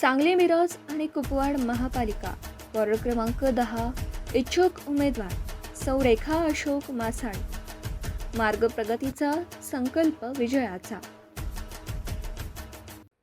सांगली मिरज आणि कुपवाड महापालिका. वॉर्ड क्रमांक दहा इच्छुक उमेदवार सौ रेखा अशोक मासाळ. मार्ग प्रगतीचा संकल्प विजयाचा.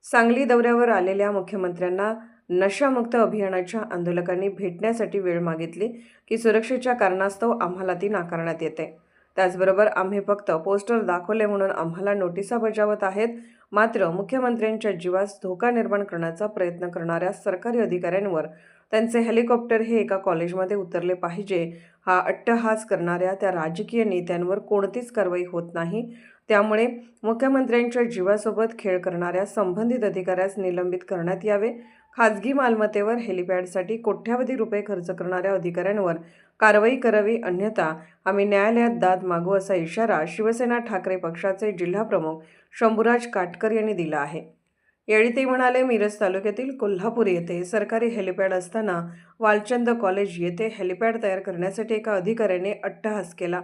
सांगली दौऱ्यावर आलेल्या मुख्यमंत्र्यांना नशामुक्त अभियानाच्या आंदोलकांनी भेटण्यासाठी वेळ मागितली की सुरक्षेच्या कारणास्तव आम्हाला ती नाकारण्यात येते. त्याचबरोबर आम्ही फक्त पोस्टर दाखवले म्हणून आम्हाला नोटिसा बजावत आहेत मात्र मुख्यमंत्र्यांच्या जीवास धोका निर्माण करण्याचा प्रयत्न करणाऱ्या सरकारी अधिकाऱ्यांवर त्यांचे हेलिकॉप्टर हे एका कॉलेजमध्ये उतरले पाहिजे हा अट्टहास करणाऱ्या त्या राजकीय नेत्यांवर कोणतीच कारवाई होत नाही त्यामुळे मुख्यमंत्र्यांच्या जीवासोबत खेळ करणाऱ्या संबंधित अधिकाऱ्यास निलंबित करण्यात यावे. खाजगी मालमत्तेवर हेलिपॅडसाठी कोट्यावधी रुपये खर्च करणाऱ्या अधिकाऱ्यांवर कारवाई करावी अन्यथा आम्ही न्यायालयात दाद मागू असा इशारा शिवसेना ठाकरे पक्षाचे जिल्हाप्रमुख शंभूराज काटकर यांनी दिला आहे. यावेळी ते म्हणाले मिरज तालुक्यातील कोल्हापूर येथे सरकारी हेलिपॅड असताना वालचंद कॉलेज येथे हेलिपॅड तयार करण्यासाठी एका अधिकाऱ्याने अट्टहास केला.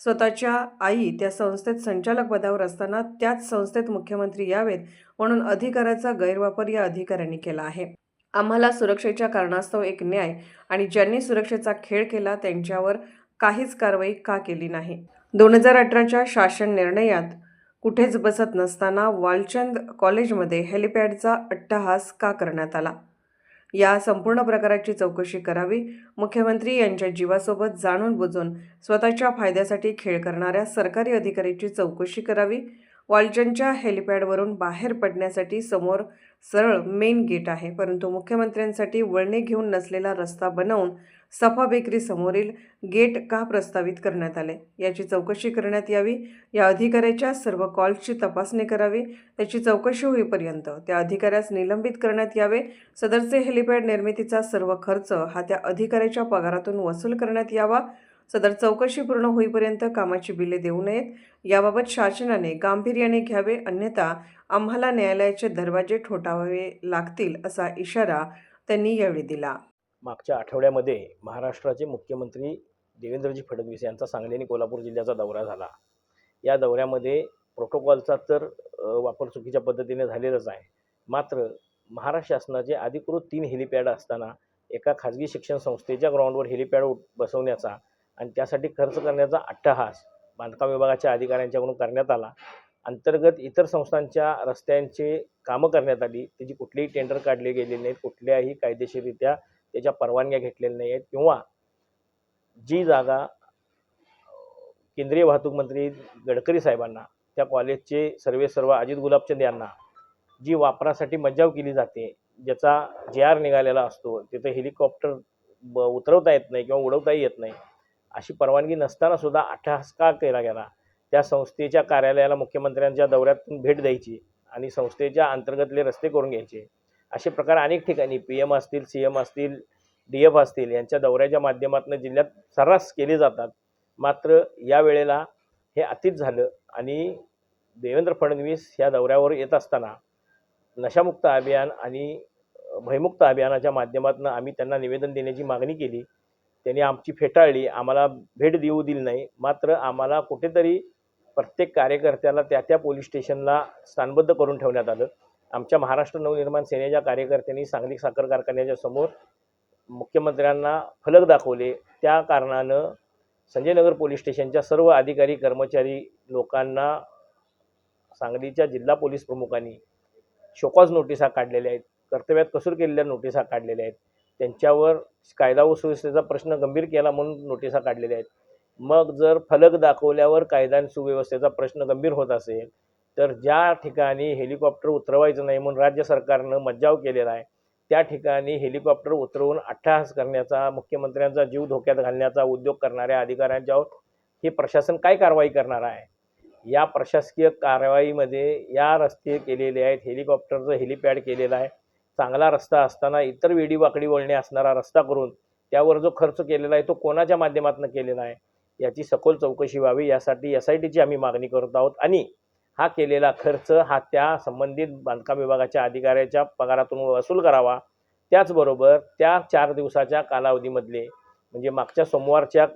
स्वतःच्या आई त्या संस्थेत संचालक पदावर असताना त्याच संस्थेत मुख्यमंत्री यावेत म्हणून अधिकाराचा गैरवापर या अधिकाऱ्यांनी केला आहे. आम्हाला सुरक्षेच्या कारणास्तव एक न्याय आणि ज्यांनी सुरक्षेचा खेळ केला त्यांच्यावर काहीच कारवाई का केली नाही. दोन हजार अठराच्या शासन निर्णयात कुठेच बसत नसताना वालचंद कॉलेजमध्ये हेलिपॅडचा अट्टहास का करण्यात आला? या संपूर्ण प्रकाराची चौकशी करावी मुख्यमंत्री यांच्या जीवासोबत जाणून बुजून स्वतःच्या फायद्यासाठी खेळ करणाऱ्या सरकारी अधिकाऱ्याची चौकशी करावी वालचंदच्या हेलिपॅडवरून बाहेर पडण्यासाठी समोर सरळ मेन गेट आहे. परंतु मुख्यमंत्र्यांसाठी वळणे घेऊन नसलेला रस्ता बनवून सफा बेकरी समोरील गेट का प्रस्तावित करण्यात आले? याची चौकशी करण्यात यावी. या अधिकाऱ्याच्या सर्व कॉल्सची तपासणी करावी. त्याची चौकशी होईपर्यंत त्या अधिकाऱ्यास निलंबित करण्यात यावे. सदरचे हेलिपॅड निर्मितीचा सर्व खर्च हा त्या अधिकाऱ्याच्या पगारातून वसूल करण्यात यावा. सदर चौकशी पूर्ण होईपर्यंत कामाची बिले देऊ नयेत. याबाबत शासनाने गांभीर्याने घ्यावे अन्यथा आम्हाला न्यायालयाचे दरवाजे ठोठावावे लागतील असा इशारा त्यांनी यावेळी दिला. मागच्या आठवड्यामध्ये महाराष्ट्राचे मुख्यमंत्री देवेंद्रजी फडणवीस यांचा सांगली आणि कोल्हापूर जिल्ह्याचा दौरा झाला. या दौऱ्यामध्ये प्रोटोकॉलचा तर वापर चुकीच्या पद्धतीने झालेलाच आहे. मात्र महाराष्ट्र शासनाचे अधिकृत तीन हेलिपॅड असताना एका खाजगी शिक्षण संस्थेच्या ग्राउंडवर हेलिपॅड बसवण्याचा आणि त्यासाठी खर्च करण्याचा अट्टहास बांधकाम विभागाच्या अधिकाऱ्यांच्याकडून करण्यात आला. अंतर्गत इतर संस्थांच्या रस्त्यांचे कामं करण्यात आली. त्याची कुठलीही टेंडर काढले गेले नाहीत. कुठल्याही कायदेशीररित्या त्याच्या परवानग्या घेतलेल्या नाही आहेत किंवा जी जागा केंद्रीय वाहतूक मंत्री गडकरी साहेबांना त्या कॉलेजचे सर्वे सर्व अजित गुलाबचंद यांना जी वापरासाठी मज्जाव केली जाते ज्याचा जे आर निघालेला असतो तिथं हेलिकॉप्टर ब उतरवता येत नाही किंवा उडवताही येत नाही अशी परवानगी नसताना सुद्धा अट्टहास का केला गेला? त्या संस्थेच्या कार्यालयाला मुख्यमंत्र्यांच्या दौऱ्यातून भेट द्यायची आणि संस्थेच्या अंतर्गतले रस्ते करून घ्यायचे. असे प्रकार अनेक ठिकाणी पी एम असतील सी एम असतील डी एफ असतील यांच्या दौऱ्याच्या माध्यमातून जिल्ह्यात सर्रास केले जातात. मात्र या वेळेला हे अतीत झालं आणि देवेंद्र फडणवीस या दौऱ्यावर येत असताना नशामुक्त अभियान आणि भयमुक्त अभियानाच्या माध्यमातून आम्ही त्यांना निवेदन देण्याची मागणी केली. त्यांनी आमची फेटाळली आम्हाला भेट देऊ दिली नाही. मात्र आम्हाला कुठेतरी प्रत्येक कार्यकर्त्याला त्या त्या पोलीस स्टेशनला स्थानबद्ध करून ठेवण्यात आलं. आमच्या महाराष्ट्र नवनिर्माण सेनेच्या कार्यकर्त्यांनी सांगली साखर कारखान्याच्या समोर मुख्यमंत्र्यांना फलक दाखवले. त्या कारणानं संजयनगर पोलीस स्टेशनच्या सर्व अधिकारी कर्मचारी लोकांना सांगलीच्या जिल्हा पोलीस प्रमुखांनी शोकॉज नोटिसा काढलेल्या आहेत. कर्तव्यात कसूर केलेल्या नोटिसा काढलेल्या आहेत. त्यांच्यावर कायदा व सुव्यवस्थेचा प्रश्न गंभीर केला म्हणून नोटिसा काढलेल्या आहेत. मग जर फलक दाखवल्यावर कायदा आणि सुव्यवस्थेचा प्रश्न गंभीर होत असेल तर ज्या ठिकाणी हेलिकॉप्टर उतरवायचं नाही म्हणून राज्य सरकारनं मज्जाव केलेला आहे त्या ठिकाणी हेलिकॉप्टर उतरवून अट्टहास करण्याचा मुख्यमंत्र्यांचा जीव धोक्यात घालण्याचा उद्योग करणाऱ्या अधिकाऱ्यांच्यावर हे प्रशासन काय कारवाई करणार आहे? या प्रशासकीय कारवाईमध्ये या रस्ते केलेले आहेत हेलिकॉप्टरचं हेलिपॅड केलेलं आहे. चांगला रस्ता असताना इतर वेडी वाकडी वळणे असणारा रस्ता करून त्यावर जो खर्च केलेला आहे तो कोणाच्या माध्यमातून केलेला आहे याची सखोल चौकशी व्हावी. यासाठी एस आय टीची आम्ही मागणी करत आहोत. आणि हा केलेला खर्च हा त्या संबंधित बांधकाम विभागाच्या अधिकाऱ्याच्या पगारातून वसूल करावा. त्याचबरोबर त्या चार दिवसाच्या कालावधीमधले म्हणजे मागच्या सोमवारच्या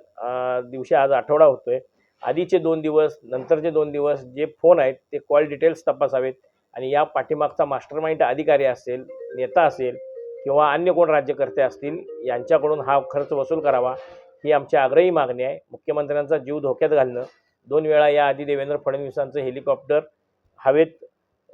दिवशी आज आठवडा होतोय. आधीचे दोन दिवस नंतरचे दोन दिवस जे फोन आहेत ते कॉल डिटेल्स तपासावेत. आणि या पाठीमागचा मास्टर माइंड अधिकारी असेल नेता असेल किंवा अन्य कोण राज्यकर्ते असतील यांच्याकडून हा खर्च वसूल करावा ही आमची आग्रही मागणी आहे. मुख्यमंत्र्यांचा जीव धोक्यात घालणं दोन वेळा याआधी देवेंद्र फडणवीसांचं हेलिकॉप्टर हवेत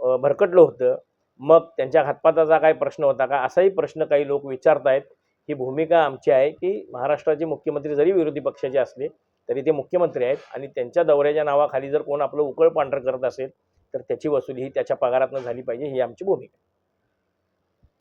भरकटलं होतं. मग त्यांच्या हातपाताचा काय प्रश्न होता का? असाही प्रश्न काही लोक विचारत आहेत ही भूमिका आमची आहे की महाराष्ट्राचे मुख्यमंत्री जरी विरोधी पक्षाचे असले तरी ते मुख्यमंत्री आहेत आणि त्यांच्या दौऱ्याच्या नावाखाली जर कोण आपलं उकळ पांढरं करत असेल तर त्याची वसुली ही त्याच्या पगारातनं झाली पाहिजे ही आमची भूमिका